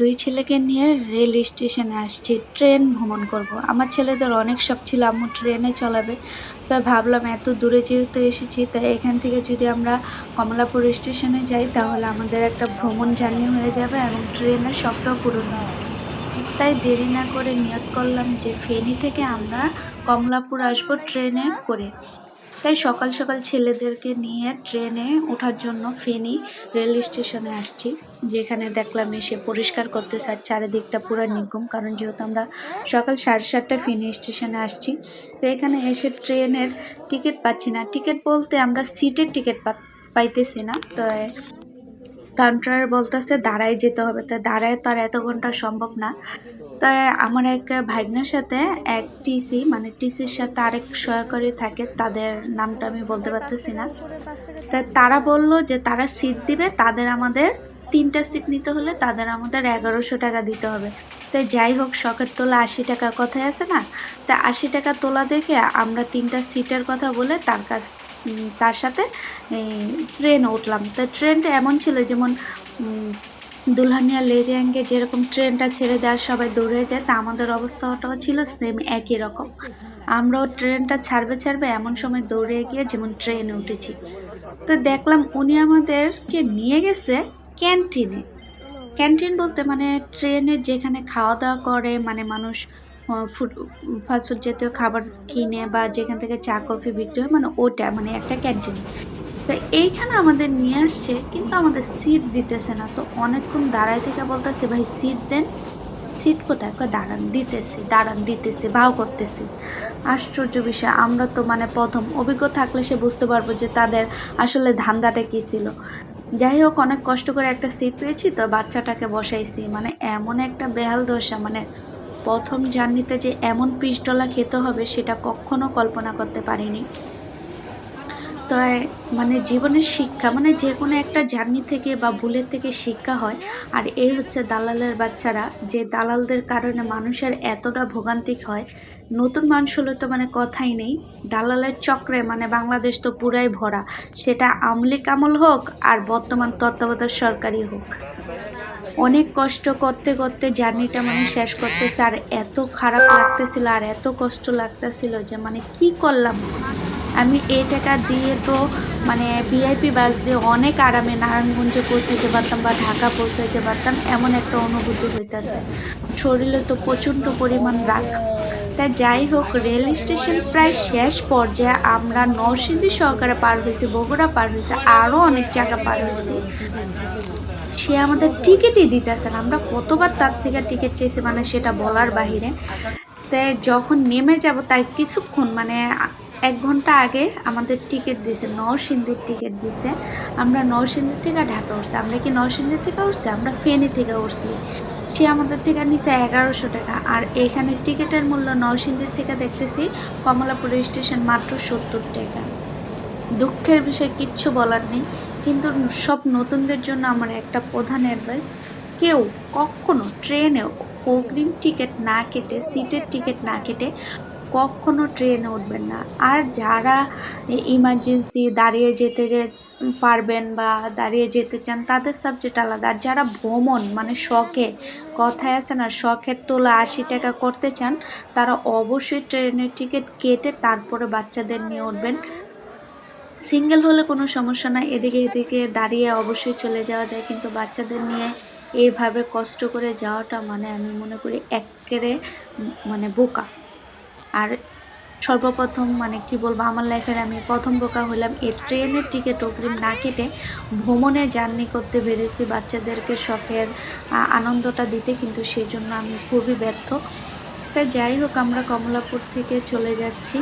দুই ছেলেকে নিয়ে রেল স্টেশনে আসছি, ট্রেন ভ্রমণ করব। আমার ছেলেদের অনেক শখ ছিল, আম্মু ট্রেনে চলাবে। তাই ভাবলাম এত দূরে যেহেতু এসেছি, তাই এখান থেকে যদি আমরা কমলাপুর স্টেশনে যাই, তাহলে আমাদের একটা ভ্রমণ জার্নি হয়ে যাবে এবং ট্রেনের শখটাও পূরণ হয়ে যাবে। তাই দেরি না করে নিয়ত করলাম যে ফেনী থেকে আমরা কমলাপুর আসব ট্রেনে করে। তাই সকাল সকাল ছেলেদেরকে নিয়ে ট্রেনে ওঠার জন্য ফেনি রেল স্টেশনে আসছি, যেখানে দেখলাম এসে পরিষ্কার করতে আর চারিদিকটা পুরো নিগম, কারণ যেহেতু আমরা সকাল সাড়ে সাতটায় ফেনি স্টেশনে আসছি, তো এখানে এসে ট্রেনের টিকিট পাচ্ছি না। টিকিট বলতে আমরা সিটের টিকিট পাইতেছি না, তো কাউন্টার বলতেছে, দাঁড়ায় যেতে হবে। তো দাঁড়ায় তার এত ঘণ্টা সম্ভব না। তাই আমার এক ভাগ্নের সাথে এক টিসি মানে টিসির সাথে আরেক সহকারী থাকে, তাদের নামটা আমি বলতে পারতেছি না। তাই তারা বলল যে, তারা সিট দিবে, তাদের আমাদের তিনটা সিট নিতে হলে তাদের আমাদের এগারোশো টাকা দিতে হবে। তাই যাই হোক, শখের তোলা আশি টাকা কথায় আছে না? তা আশি টাকা তোলা দেখে আমরা তিনটা সিটের কথা বলে তার কাছ তার সাথে ট্রেন উঠলাম। তো ট্রেনটা এমন ছিল যেমন দুলহানিয়া লেজেঙ্গে যেরকম ট্রেনটা ছেড়ে দেওয়ার সবাই দৌড়ে যায়, তা আমাদের অবস্থাটাও ছিল সেম একই রকম। আমরাও ট্রেনটা ছাড়বে ছাড়বে এমন সময় দৌড়ে গিয়ে যেমন ট্রেনে উঠেছি। তো দেখলাম উনি আমাদেরকে নিয়ে গেছে ক্যান্টিনে ক্যান্টিন বলতে মানে ট্রেনে যেখানে খাওয়া দাওয়া করে মানে মানুষ ফুড ফাস্টফুড জাতীয় খাবার কিনে বা যেখান থেকে চা কফি বিক্রি হয় মানে ওটা মানে একটা ক্যান্টিন তো এইখানে আমাদের নিয়ে আসছে, কিন্তু আমাদের সিট দিতেছে না। তো অনেকক্ষণ দাঁড়ায় থেকে বলতেছে, ভাই সিট দেন। সিট কোথায়? দাঁড়ান, দিতেছে দাঁড়ান, দিতেছে, ভাও করতেছি। আশ্চর্য বিষয়, আমরা তো মানে প্রথম অভিজ্ঞ থাকলে সে বুঝতে পারব যে তাদের আসলে ধান্দাটা কী ছিল। যাই হোক, অনেক কষ্ট করে একটা সিট পেয়েছি, তো বাচ্চাটাকে বসাইছি। মানে এমন একটা বেহাল দশা মানে প্রথম জার্নিতে যে এমন পিসডলা খেতে হবে, সেটা কখনো কল্পনা করতে পারিনি। তো মানে জীবনের শিক্ষা মানে যে কোনো একটা জার্নি থেকে বা ভুলের থেকে শিক্ষা হয়। আর এই হচ্ছে দালালের বাচ্চারা, যে দালালদের কারণে মানুষের এতটা ভোগান্তিক হয়। নতুন মানুষ হলে তো মানে কথাই নেই। দালালের চক্রে মানে বাংলাদেশ তো পুরাই ভরা। সেটা আমলিক আমল হোক আর বর্তমান তত্ত্বাবধায়ক সরকারই হোক। অনেক কষ্ট করতে করতে জার্নিটা মানে শেষ করতেছে, আর এত খারাপ লাগতেছিল, আর এত কষ্ট লাগতেছিল যে মানে কি করলাম? আমি এই টাকা দিয়ে তো মানে ভিআইপি বাস দিয়ে অনেক আরামে নারায়ণগঞ্জে পৌঁছাইতে পারতাম বা ঢাকা পৌঁছাইতে পারতাম, এমন একটা অনুভূতি হইতেছে। শরীরে তো প্রচণ্ড পরিমাণ রাগ। তা যাই হোক, রেল স্টেশন প্রায় শেষ পর্যায়ে আমরা নরসিংদী সহকারে পার হয়েছি, বগুড়া পার হয়েছে, আরও অনেক জায়গা পার হয়েছি। সে আমাদের টিকিটই দিতেছে না। আমরা কতবার তার থেকে টিকিট চেয়েছি মানে সেটা বলার বাহিরে। তাই যখন নেমে যাব তার কিছুক্ষণ মানে এক ঘণ্টা আগে আমাদের টিকিট দিছে, নরসিংদীর টিকিট দিছে। আমরা নরসিংদী থেকে ঢাকা উঠছি। আমরা কি নরসিংদী থেকে উঠছি? আমরা ফেনি থেকে উঠছি। সে আমাদের থেকে নিছে এগারোশো টাকা। আর এখানে টিকিটের মূল্য নরসিংদীর থেকে দেখতেছি কমলাপুর স্টেশন মাত্র সত্তর টাকা। দুঃখের বিষয় কিচ্ছু বলার নেই। কিন্তু সব নতুনদের জন্য আমার একটা প্রধান অ্যাডভাইস কেউ কখনো ট্রেনে অগ্রিম টিকিট না কেটে সিটের টিকিট না কেটে কখনো ট্রেনে উঠবেন না। আর যারা ইমার্জেন্সি দাঁড়িয়ে যেতে পারবেন বা দাঁড়িয়ে যেতে চান, তাদের সাবজেক্ট আলাদা। আর যারা ভ্রমণ মানে শখে, কথায় আছে না, শখের তোলা আশি টাকা করতে চান, তারা অবশ্যই ট্রেনের টিকিট কেটে তারপরে বাচ্চাদের নিয়ে উঠবেন। সিঙ্গেল হলে কোনো সমস্যা নাই। এদিকে এদিকে দাঁড়িয়ে অবশ্যই চলে যাওয়া যায়, কিন্তু বাচ্চাদের নিয়ে এইভাবে কষ্ট করে যাওয়াটা মানে আমি মনে করি একেরে মানে বোকা। আর সর্বপ্রথম মানে কি বলব, আমার লাইফের আমি প্রথম বোকা হলাম এই ট্রেনের টিকিট অগ্রিম না কেটে ভ্রমণে জার্নি করতে পেরেছি বাচ্চাদেরকে শখের আনন্দটা দিতে, কিন্তু সেই জন্য আমি খুবই ব্যর্থ। তাই যাই হোক, আমরা কমলাপুর থেকে চলে যাচ্ছি।